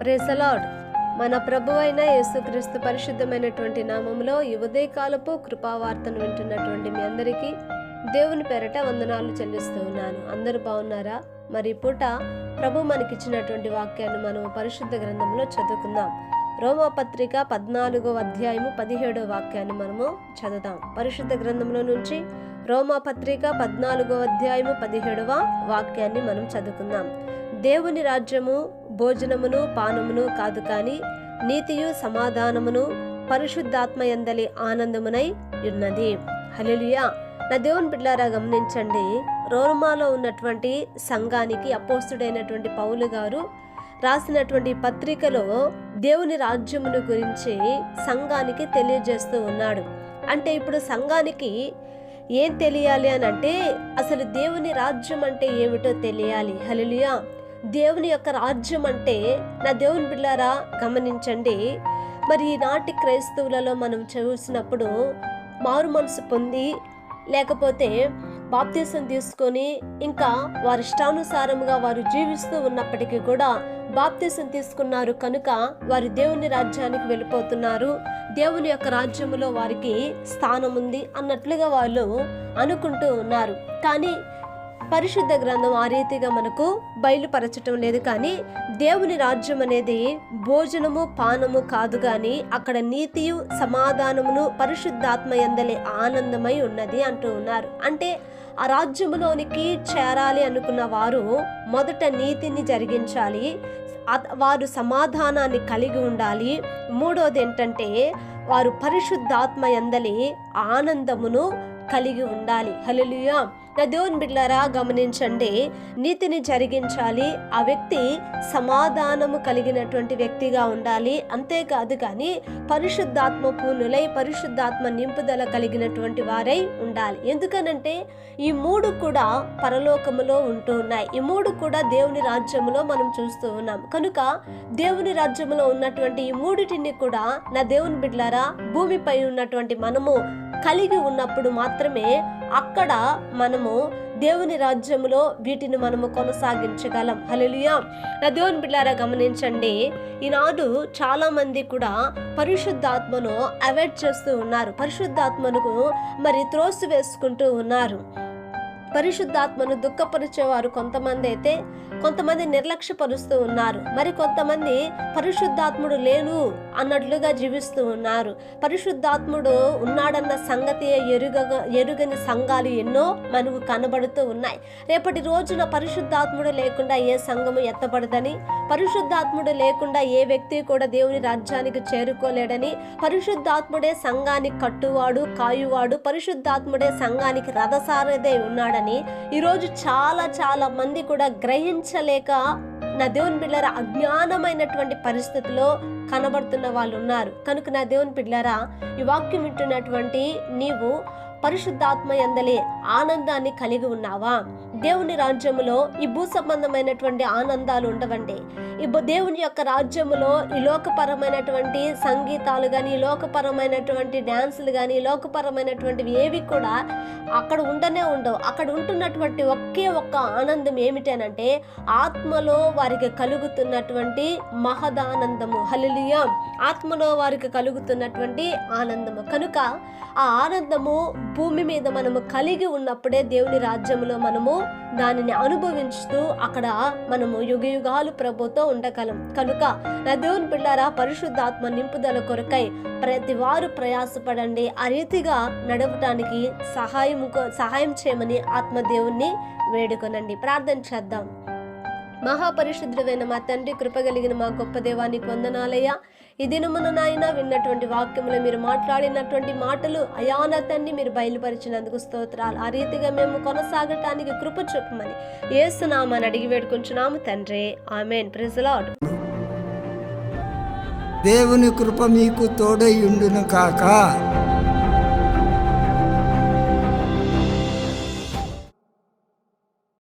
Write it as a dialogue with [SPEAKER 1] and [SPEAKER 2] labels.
[SPEAKER 1] Praise the Lord మన ప్రభు అయిన యేసుక్రీస్తు పరిశుద్ధమైనటువంటి నామంలో ఈ ఉదయకాలపు కృపావార్తను వింటున్నటువంటి మీ అందరికీ దేవుని పేరట వందనాలు చెల్లిస్తూ ఉన్నాను. అందరూ బాగున్నారా? మరి పూట ప్రభు మనకిచ్చినటువంటి వాక్యాన్ని మనం పరిశుద్ధ గ్రంథంలో చదువుకుందాం. రోమపత్రిక పద్నాలుగో అధ్యాయము పదిహేడో వాక్యాన్ని మనము చదువుదాం. పరిశుద్ధ గ్రంథంలో నుంచి రోమా పత్రిక పద్నాలుగో అధ్యాయము పదిహేడవ వాక్యాన్ని మనం చదువుకుందాం. దేవుని రాజ్యము భోజనమును పానమును కాదు కానీ నీతియు సమాధానమును పరిశుద్ధాత్మ ఎందలి ఆనందమునై ఉన్నది. హల్లెలూయా! నా దేవుని బిడ్డారా గమనించండి. రోమాలో ఉన్నటువంటి సంఘానికి అపోస్తుడైనటువంటి పౌలు గారు రాసినటువంటి పత్రికలో దేవుని రాజ్యమును గురించి సంఘానికి తెలియజేస్తూ ఉన్నాడు. అంటే ఇప్పుడు సంఘానికి ఏం తెలియాలి అని అంటే అసలు దేవుని రాజ్యం అంటే ఏమిటో తెలియాలి. హలిలియా దేవుని యొక్క రాజ్యం అంటే నా దేవుని బిళ్ళారా గమనించండి. మరి ఈనాటి క్రైస్తవులలో మనం చూసినప్పుడు మారు మనసు పొంది లేకపోతే బాప్తీసం తీసుకొని ఇంకా వారి ఇష్టానుసారముగా వారు జీవిస్తూ ఉన్నప్పటికీ కూడా బాప్తీసం తీసుకున్నారు కనుక వారు దేవుని రాజ్యానికి వెళ్ళిపోతున్నారు. దేవుని యొక్క రాజ్యములో వారికి స్థానం ఉంది అన్నట్లుగా వాళ్ళు అనుకుంటూ ఉన్నారు. కానీ పరిశుద్ధ గ్రంథం ఆ రీతిగా మనకు బయలుపరచటం లేదు కానీ దేవుని రాజ్యం అనేది భోజనము పానము కాదు కానీ అక్కడ నీతియు సమాధానమును పరిశుద్ధాత్మ ఎందలే ఆనందమై ఉన్నది అంటూ ఉన్నారు. అంటే ఆ రాజ్యములోనికి చేరాలి అనుకున్న వారు మొదట నీతిని జరిగించాలి. వారు సమాధానాన్ని కలిగి ఉండాలి. మూడోది ఏంటంటే వారు పరిశుద్ధాత్మ ఎందలి ఆనందమును కలిగి ఉండాలి. హలలుయా నా దేవుని బిడ్లారా గమనించండి నీతిని జరిగించాలి ఆ వ్యక్తి సమాధానము కలిగినటువంటి వ్యక్తిగా ఉండాలి. అంతేకాదు కానీ పరిశుద్ధాత్మ పూనులై పరిశుద్ధాత్మ నింపుదల కలిగినటువంటి వారై ఉండాలి. ఎందుకనంటే ఈ మూడు కూడా పరలోకములో ఉంటూ ఉన్నాయి. ఈ మూడు కూడా దేవుని రాజ్యములో మనం చూస్తూ ఉన్నాం. కనుక దేవుని రాజ్యములో ఉన్నటువంటి ఈ మూడిటిని కూడా నా దేవుని బిడ్లారా భూమిపై ఉన్నటువంటి మనము కలిగి ఉన్నప్పుడు మాత్రమే అక్కడ మనము దేవుని రాజ్యములో వీటిని మనము కొనసాగించగలం. హలలుయా నా దేవుని బిడ్డారా గమనించండి. ఈనాడు చాలామంది కూడా పరిశుద్ధాత్మను అవాయిడ్ చేస్తూ ఉన్నారు. పరిశుద్ధాత్మను మరి త్రోసి వేసుకుంటూ ఉన్నారు. పరిశుద్ధాత్మను దుఃఖపరిచేవారు కొంతమంది అయితే కొంతమంది నిర్లక్ష్యపరుస్తూ ఉన్నారు. మరి కొంతమంది పరిశుద్ధాత్ముడు లేను అన్నట్లుగా జీవిస్తూ ఉన్నారు. పరిశుద్ధాత్ముడు ఉన్నాడన్న సంగతి ఎరుగగా ఎరుగని సంఘాలు ఎన్నో మనకు కనబడుతూ ఉన్నాయి. రేపటి రోజున పరిశుద్ధాత్ముడు లేకుండా ఏ సంఘము ఎత్తబడదని పరిశుద్ధాత్ముడు లేకుండా ఏ వ్యక్తి కూడా దేవుని రాజ్యానికి చేరుకోలేడని పరిశుద్ధాత్ముడే సంఘానికి కట్టువాడు కాయువాడు పరిశుద్ధాత్ముడే సంఘానికి రథసారదే ఉన్నాడని ఈరోజు చాలా చాలా మంది కూడా గ్రహించలేక నా దేవుని బిడ్డలారా అజ్ఞానమైనటువంటి పరిస్థితిలో కనబడుతున్న వాళ్ళు ఉన్నారు కనుక నా దేవుని బిడ్డలారా ఈ వాక్యం వింటున్నటువంటి నీవు పరిశుద్ధాత్మ ఎందలే ఆనందాన్ని కలిగి ఉన్నావా? దేవుని రాజ్యములో ఈ భూ సంబంధమైనటువంటి ఆనందాలు ఉండవండి. ఈ దేవుని యొక్క రాజ్యములో ఈ లోకపరమైనటువంటి సంగీతాలు కానీ లోకపరమైనటువంటి డ్యాన్సులు కానీ లోకపరమైనటువంటివి ఏవి కూడా అక్కడ ఉండనే ఉండవు. అక్కడ ఉంటున్నటువంటి ఒకే ఒక్క ఆనందం ఏమిటనంటే ఆత్మలో వారికి కలుగుతున్నటువంటి మహదానందము. హలిలియా ఆత్మలో వారికి కలుగుతున్నటువంటి ఆనందము. కనుక ఆ ఆనందము భూమి మీద మనము కలిగి ఉన్నప్పుడే దేవుని రాజ్యములో మనము దానిని అనుభవించుతూ అక్కడ మనము యుగ యుగాలు ప్రభుతో ఉండగలం. కనుక నా దేవుని పిల్లారా పరిశుద్ధాత్మ నింపుదల కొరకై ప్రతి వారు ప్రయాసపడండి. ఆ రీతిగా నడవటానికి సహాయము సహాయం చేయమని ఆత్మదేవుణ్ణి వేడుకొనండి. ప్రార్థన చేద్దాం. మహాపరిశుద్ధుడైన మా తండ్రి కృపగలిగిన మా గొప్ప దేవానికి వందనాలయ్యా. ఈ దినమున నాయన విన్నటువంటి వాక్యములు మీరు మాట్లాడినటువంటి మాటలు అయాన తండ్రి మీరు బయలుపరిచినందుకు స్తోత్రాలు. ఆ రీతిగా మేము కొనసాగటానికి కృప చూపమని ఏసునామని అడిగి వేడుకుంటున్నాము తండ్రి. ఆమెన్. ప్రిజలాడ్
[SPEAKER 2] దేవుని కృప మీకు తోడై ఉండును కాక.